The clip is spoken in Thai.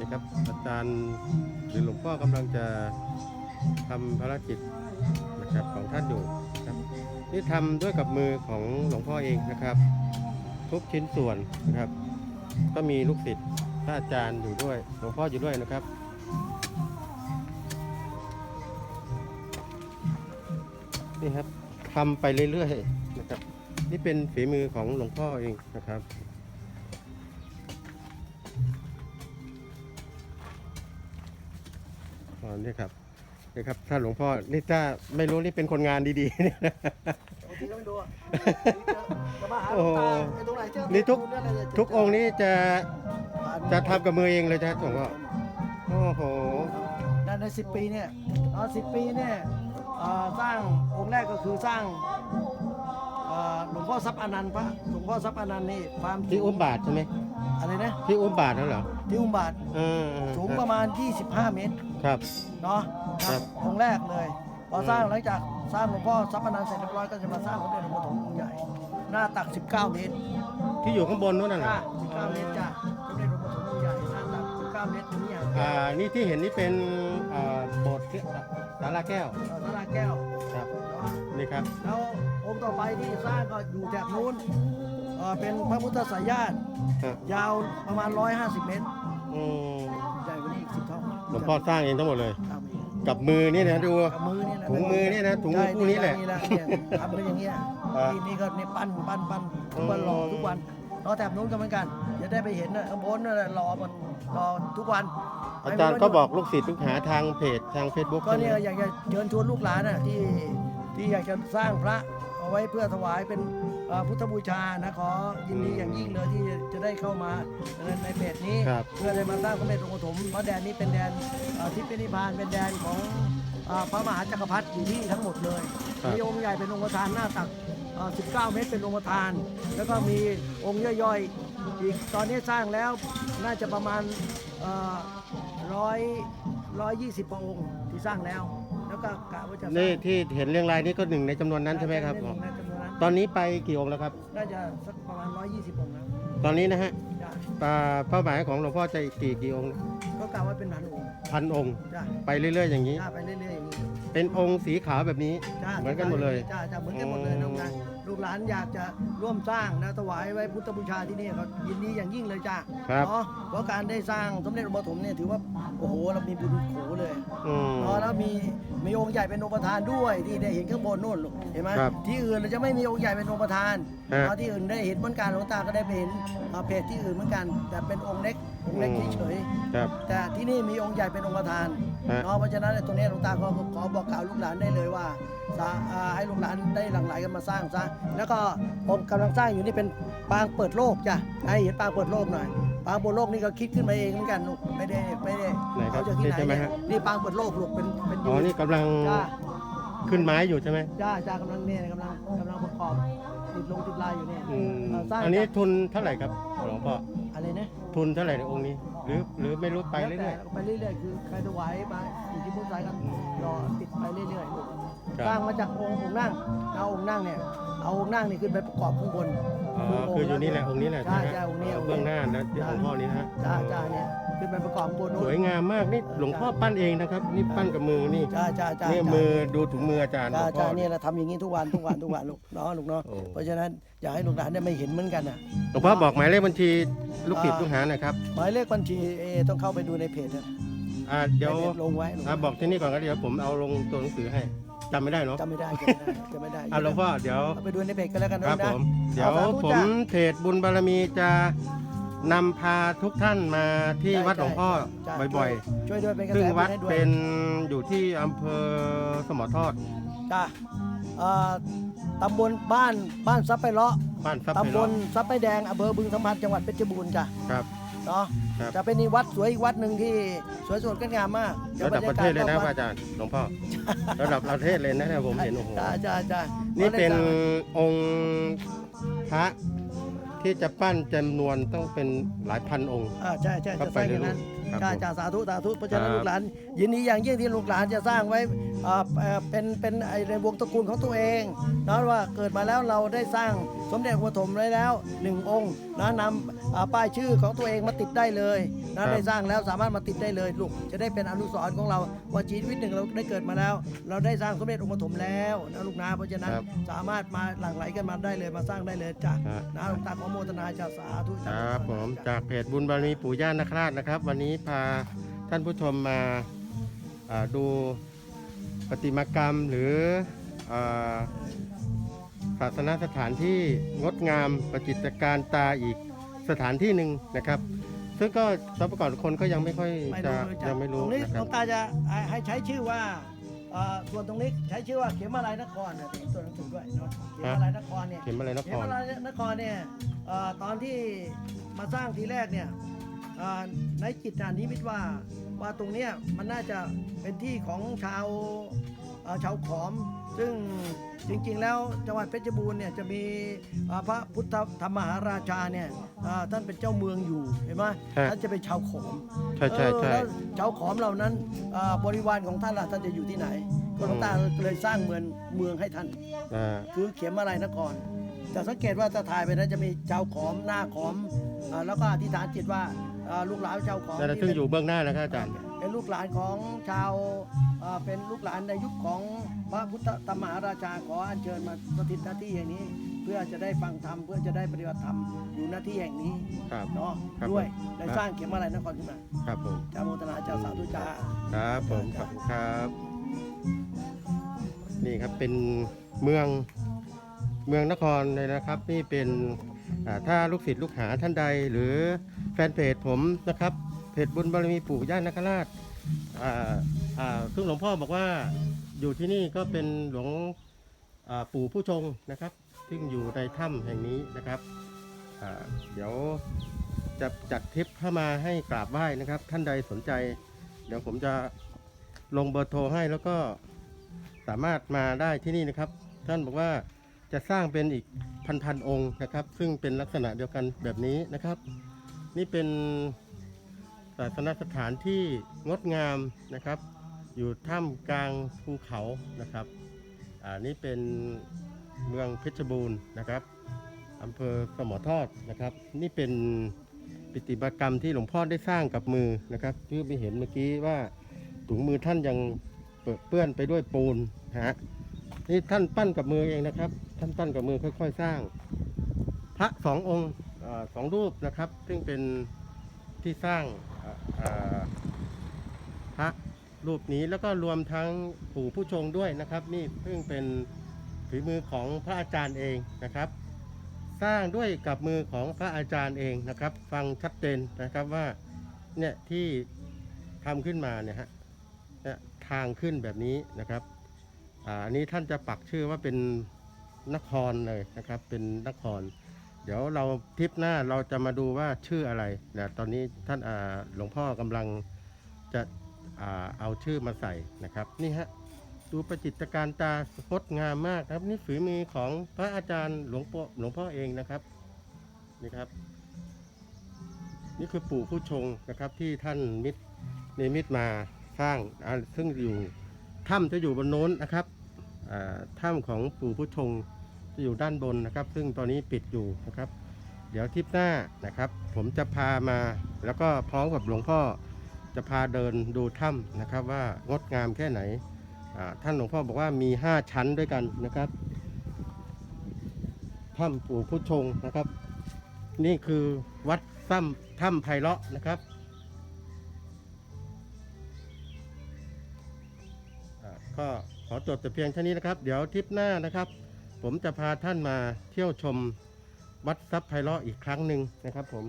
นี่ครับอาจารย์หรือหลวงพ่อกำลังจะทำภารกิจนะครับของท่านอยู่นะครับนี่ทำด้วยกับมือของหลวงพ่อเองนะครับ ทุกชิ้นส่วนนะครับ ก็มีลูกศิษย์พระอาจารย์อยู่ด้วยหลวงพ่ออยู่ด้วยนะครับนี่ครับทำไปเรื่อยๆนะครับ นี่เป็นฝีมือของหลวงพ่อเองนะครับ อ๋อนี่ครับนี่ครับ ถ้าหลวงพ่อ นี่ถ้าไม่รู้นี่เป็นคนงานดีๆเนี่ยบางทีก็ไม่ดูอะจะมาหาโอ้หลวงตาไอ้ตรงไหนเจอนี่ทุก ทุกองค์นี้จะจะทำกับมือเองเลยจ้ะหลวงพ่อโอ้โห นั่นในสิบปีเนี่ยตอนสิบปีเนี่ยเอ่อสร้างองค์แรกก็คือสร้าง อ่อหลวงพ่อทรัพย์อนันต์พระหลวงพ่อทรัพย์อนันต์นี่ความที่อุ้มบาทใช่ไหมอะไรนะที่อุ้มบาทนั่นเหรอที่อุมบาทเออเออสูงประมาณ 25 เมตร ครับ เนาะครับ องค์แรกเลย พอสร้างอืมหลังจากสร้างหลวงพ่อทรัพย์อนันต์เสร็จเรียบร้อยก็จะมาสร้างสมเด็จหลวงพ่อถงองค์ใหญ่ หน้าตัก 19 เมตร ที่อยู่ข้างบนนู้นน่ะเหรจ้าอ19 เมตรจ้าสมเด็จหลวงพ่อถงองค์ใหญ่หน้าตัก 19 เมตรนี่อย่างอ่านี่ที่เห็นนี่เป็นอ่าโบสถ์ที่สาราแก้วเอ่อสาราแก้วครับ เนาะ นี่ครับ แล้ว องค์ต่อไปที่สร้างก็อยู่แถบนู้นเอ่อเป็นพระพุทธสายญาติครับยาวประมาณ 150 เมตรอืมใหญ่กว่านี้อีกสิบเท่าหลวงพ่อสร้างเองทั้งหมดเลยทำเองกับมือนี่นะดู กับมือเนี่ยนะถุงมือเนี่ยนะถุงมือใช่คู่นี้แหละนี่แหละเนี่ยทำกันอย่างเงี้ยอ่านี่นี่ก็เนี่ยปั้นปั้นปั้นทุกวันอืมรอทุกวันรอแถบนู้นก็เหมือนกันจะได้ไปเห็นนะข้างบนนั่นแหละรอมันรอทุกวันอาจารย์ก็บอกลูกศิษย์ลูกหาทางเพจทาง Facebook ก็ใช่ไหมเนี่ยอยากจะเชิญชวนลูกหลานน่ะที่ที่อยากจะสร้างพระเอา ไว้เพื่อถวายเป็นเอ่อพุทธบูชานะขอยินดีอย่างยิ่งเลยที่จะได้เข้ามาในเพจนี้ ครับ เพื่อได้มาสร้างสมเด็จองค์ปฐมเพราะแดนนี้เป็นแดนเอ่อทิพย์นิพพานเป็นแดนของเอ่อพระมหาจักรพรรดิอยู่ที่ทั้งหมดเลยครับ มีองค์ใหญ่เป็นองค์ประธานหน้าตักเอ่อ19 เมตรเป็นองค์ประธาน แล้วก็มีองค์ย่อยๆอีกตอนนี้สร้างแล้วน่าจะประมาณร้อยร้อยยี่สิบพระองค์ที่สร้างแล้ว แล้วก็กะว่าจะสร้างนี่ที่เห็นเรียงรายนี่ก็หนึ่งในจำนวนนั้นใช่ไหมครับน่าจะเป็นจำนวนนั้นตอนนี้ไปกี่องค์แล้วครับ น่าจะสักประมาณร้อยยี่สิบองค์แล้วตอนนี้นะฮะจ้ะอ่าเป้าหมายของหลวงพ่อจะกี่กี่องค์ก็กะว่าเป็นพันองค์พันองค์ จ้ะไปเรื่อยๆอย่างนี้จ้ะไปเรื่อยๆอย่างนี้ เป็นองค์สีขาวแบบนี้ จ้ะเหมือนกันหมดเลย จ้ะจ้ะเหมือนกันหมดเลยอ๋อน้องนะลูกหลานอยากจะร่วมสร้างนะถวายไว้พุทธบูชาที่นี่ก็ยินดีอย่างยิ่งเลยจ้ะครับเนาะเพราะการได้สร้างสมเด็จหลวงพ่อถมเนี่ยถือว่าโอ้โหเรามีบุญโขเลยอืม เนาะแล้วมีมีองค์ใหญ่เป็นองค์ประธานด้วยที่ได้เห็นข้างบนนู่นลูกเห็นไหมครับที่อื่นเราจะไม่มีองค์ใหญ่เป็นองค์ประธานฮะเนาะที่อื่นได้เห็นเหมือนกันหลวงตาก็ได้ไปเห็นอ่าเพจที่อื่นเหมือนกัน แต่เป็นองค์เล็กองค์เล็กอืมเฉยครับๆแต่ที่นี่มีองค์ใหญ่เป็นองค์ประธานฮะ เนาะเพราะฉะนั้นตรงนี้หลวงตาก็ขอบอกกล่าวลูกหลานได้เลยว่าสาอ่าให้ลูกหลานได้หลั่งไหลกันมาสร้างซะแล้วก็องค์กำลังสร้างอยู่นี่เป็นปางเปิดโลกจ้ะให้เห็นปางเปิดโลกหน่อยปางเปิดโลกนี่ก็คิดขึ้นมาเองเหมือนกันลูกไม่ได้ไม่ได้ไหนครับเอาจากที่ไหนนี่ใช่ไหมเนี่ยฮะนี่ปางเปิดโลกลูกเป็นเป็นอ๋อนี่กำลังจ้าขึ้นไม้อยู่ใช่ไหมจ้าจ้ากำลังเนี่ยกำลังกำลังประกอบติดลงติดลายอยู่เนี่ยอืมเอ่อสร้างอันนี้จากทุนเท่าไหร่ครับหลวงพ่ออะไรนะทุนเท่าไหร่ในองค์นี้ หรือหรือไม่รู้ไปแล้วเรื่แต่อย ไปเรื่อยๆคือใครถวายมาอยู่ที่พุทธสายกันรอติดไปเรื่อยๆลูกครับ สร้างมาจากองค์องค์นั่งเอาองค์นั่งเนี่ยเอาองค์นั่งนี่ขึ้นไปประกอบข้างบนๆอ๋อคืออยู่นี่แหละองค์นี้แหละใช่ไหมใช่องค์นี้องค์นี้เบื้องหน้าแล้วที่องค์พ่อนี้นะฮะจ้าจ้าเนี่ย ขึ้นไปประกอบข้างบนสนู่นวยงามมากนี่หลวงพ่อปั้นเองนะครับ นี่ปั้นกับมือนี่จ้าจ้าจ้านี่จ้ามือดูถุงมืออาจารย์หลจ้าวงพ่จ้าอเนี่ยเราทำอย่างนี้ทุกวันทุกวันทุกวันลูกเนาะลูกเนาะโอ้ เพราะฉะนั้นอยากให้ลูกหลานได้ไม่เห็นเหมือนกันอะหลวงพ่อบอกหมายเลขบัญชีลูกศิษย์ลูกหาหน่อยครับหมายเลขบัญชีเอต้องเข้าไปดูในเพจนะอ่าเดี๋ยวในเพจลงไว้ลงไว้อ่าบอกที่นี่ก่อนก็เดี๋ยวผมเอาลงตัวหนังสือให้จำไม่ได้เนาะจำไม่ได้จำไม่ได้จำไม่ได้อ่าหลวงพ่อเดี๋ยว เอาไปดูในเพจกันแล้วกันครับนะผม เดี๋ยวเอาสาธุผมจ้ะเพจบุญบารมีจะ นำพาทุกท่านมาที่ใช่วัดหลวงพ่อใช่บ่อยช่วยด้วยเป็นกๆ ระซึ่งแสบุวัญดให้ด้วยเป็นอยู่ที่อำเภอสมอทอด จ้าเอ่อตำบลบ้านบ้านซับไปเลาะบ้านซับไปตำบรอลซับไปแดงอำเภอบึงสัมพันธ์จังหวัดเพชรบูรณ์จ้ะครับ เนาะครับ จะเป็นอีกวัดสวยอีกวัดหนึ่งที่สวยสดงดงามมากระดับประเทศเลยนะพระอาจารย์หลวงพ่อระดับประเทศเลยนะเนี่ยผมเห็นโอ้โห จ้าจ้าจ้านี่นี่เป็นองค์พระ ที่จะปั้นจำนวนต้องเป็นหลายพันองค์ อ่าใช่ใช่ครับจะสร้างอย่างนั้นไปเลยลูกครับใช่ผมจะสาธุสาธุเพราะฉะนั้นครับ ลูกหลานยินดีอย่างยิ่งที่ลูกหลานจะสร้างไว้อ่าเอ่อเป็นเป็นไอในวงตระกูลของตัวเองนะว่าเกิดมาแล้วเราได้สร้างสมเด็จพระปฐมไว้แล้วหนึ่งองค์นะนำอ่าป้ายชื่อของตัวเองมาติดได้เลยนะได้สร้างแล้วสามารถมาติดได้เลยลูกจะได้เป็นอนุสรณ์ของเราว่าชีวิตหนึ่งเราได้เกิดมาแล้ว เราได้สร้างสมเด็จองค์ปฐมแล้วนะลูกนะเพราะฉะนั้น ครับสามารถมาหลั่งไหลกันมาได้เลยมาสร้างได้เลยจ้ะฮะนะหลวงตาขอโมทนาจะสาธุคจ้ะรับผมจากเพจบุญบารมีปู่ย่านนคราชนะครับ วันนี้พาท่านผู้ชมมาอ่าดูประติมากรรมหรืออาศาสนสถานที่งดงามประจิตรการตาอีกสถานที่หนึ่งนะครับ ซึ่งก็สมัยก่อนคนก็ยังไม่ค่อยไม่จะรู้จักยังไม่ตรู้รงนี้นะคหลรัวบงตาจะให้ให้ใช้ชื่อว่าเอ่าส่วนตรงนี้ใช้ชื่อว่าเขมอะไรนครเนี่ยส่วหนังสือด้วยเนาะเขมอะไรนครเนี่ยเขียนมาเลยนเขมรอะไรนครเนี่ยเอ่อตอนที่มาสร้างทีแรกเนี่ยเอ่อในจิตนานิมิตว่าว่าตรงเนี้ยมันน่าจะเป็นที่ของชาวเอ่อชาวขอม ซึ่งจริงๆแล้วจังหวัดเพชรบูรณ์เนี่ยจะมีเอ่อพระพุทธธรรมมหาราชาเนี่ยเอ่อท่านเป็นเจ้าเมืองอยู่เห็นไหมฮะท่านจะเป็นชาวขอมใช่ใช่ใช่เออแล้วชาวขอมเหล่านั้นอ่าบริวารของท่านล่ะท่านจะอยู่ที่ไหนก็หลวงตาเลยสร้างเมืองเมืองให้ท่านอ่าคือเขียนมาลายนคร แต่สังเกตว่าจะถ่ายไปนั้นจะมีชาวขอมหน้าขอมอ่าแล้วก็อธิษฐานจิตว่าอ่าลูกหลานชาวขอมนั่นแหละที่ซึ่งเป็นอยู่เบื้องหน้านะครับอาจารย์ เป็นลูกหลานของชาวอ่าเป็นลูกหลานในยุคของพระพุทธธรรมมหาราชาขออัญเชิญมาสถิตหน้าที่อย่างนี้ เพื่อจะได้ฟังธรรมเพื่อจะได้ปฏิบัติธรรมอยู่หน้าที่แห่งนี้ครับ เนาะครับด้วยผม ได้สร้างเขียนมาลายนครขึ้นมาครับผม จาโมทนาจาสาธุจ้าครับผมขอบคุณครับ นี่ครับเป็นเมือง เมืองนครเลยนะครับ นี่เป็นถ้าลูกศิษย์ลูกหาท่านใด หรือแฟนเพจผมนะครับเพจบุญบารมีปู่ย่านนคราชซึ่งหลวงพ่อบอกว่าอยู่ที่นี่ก็เป็นหลวงปู่ผู้ชงนะครับ ซึ่งอยู่ในถ้ำแห่งนี้นะครับเดี๋ยวจะจัดทริปเข้ามาให้กราบไหว้นะครับ ท่านใดสนใจ เดี๋ยวผมจะลงเบอร์โทรให้แล้วก็สามารถมาได้ที่นี่นะครับ ท่านบอกว่า จะสร้างเป็นอีกพันพันองค์นะครับ ซึ่งเป็นลักษณะเดียวกันแบบนี้นะครับ นี่เป็นศาสนสถานที่งดงามนะครับ อยู่ท่ามกลางภูเขานะครับอ่านี่เป็นเมืองเพชรบูรณ์นะครับอำเภอสมอทอดนะครับ นี่เป็นปิติกรรมที่หลวงพ่อได้สร้างกับมือนะครับที่ไปเห็นเมื่อกี้ว่าถุงมือท่านยังเปื้อนไปด้วยปูนฮะ นี่ท่านปั้นกับมือเองนะครับ ท่านปั้นกับมือค่อย ๆ สร้าง พระสององค์อสองรูปนะครับ ซึ่งเป็นที่สร้างพระรูปนี้แล้วก็รวมทั้งปู่ผู้ชงด้วยนะครับ นี่ซึ่งเป็นฝีมือของพระอาจารย์เองนะครับ สร้างด้วยกับมือของพระอาจารย์เองนะครับ ฟังชัดเจนนะครับว่าเนี่ยที่ทำขึ้นมาเนี่ยฮะเนี่ยทางขึ้นแบบนี้นะครับ อันนี้ท่านจะปักชื่อว่าเป็นนครเลยนะครับ เป็นนคร เดี๋ยวเราทริปหน้าเราจะมาดูว่าชื่ออะไรนะตอนนี้ท่านหลวงพ่อกำลังจะอเอาชื่อมาใส่นะครับ นี่ฮะดูประจิตการตาพดงามมากครับ นี่ฝีมือของพระอาจารย์หลวงพ่อหลวงพ่อเองนะครับนี่ครับ นี่คือปู่ผู้ชงนะครับที่ท่านมิตรนมิตมาสร้างซึ่งอยู่ ถ้ำจะอยู่บนโน้นนะครับถ้ำของปู่ผู้ชงจะอยู่ด้านบนนะครับ ซึ่งตอนนี้ปิดอยู่นะครับ เดี๋ยวทริปหน้านะครับ ผมจะพามาแล้วก็พร้อมกับหลวงพ่อจะพาเดินดูถ้ำนะครับ ว่างดงามแค่ไหนท่านหลวงพ่อบอกว่ามี 5 ชั้นด้วยกันนะครับถ้ำปู่ผู้ชงนะครับ นี่คือวัดถ้ำถ้ำไพเราะนะครับ อจบแต่เพียงเท่านี้นะครับ เดี๋ยวทริปหน้านะครับ ผมจะพาท่านมาเที่ยวชมวัดทรัพย์ไพเราะอีกครั้งหนึ่งนะครับผม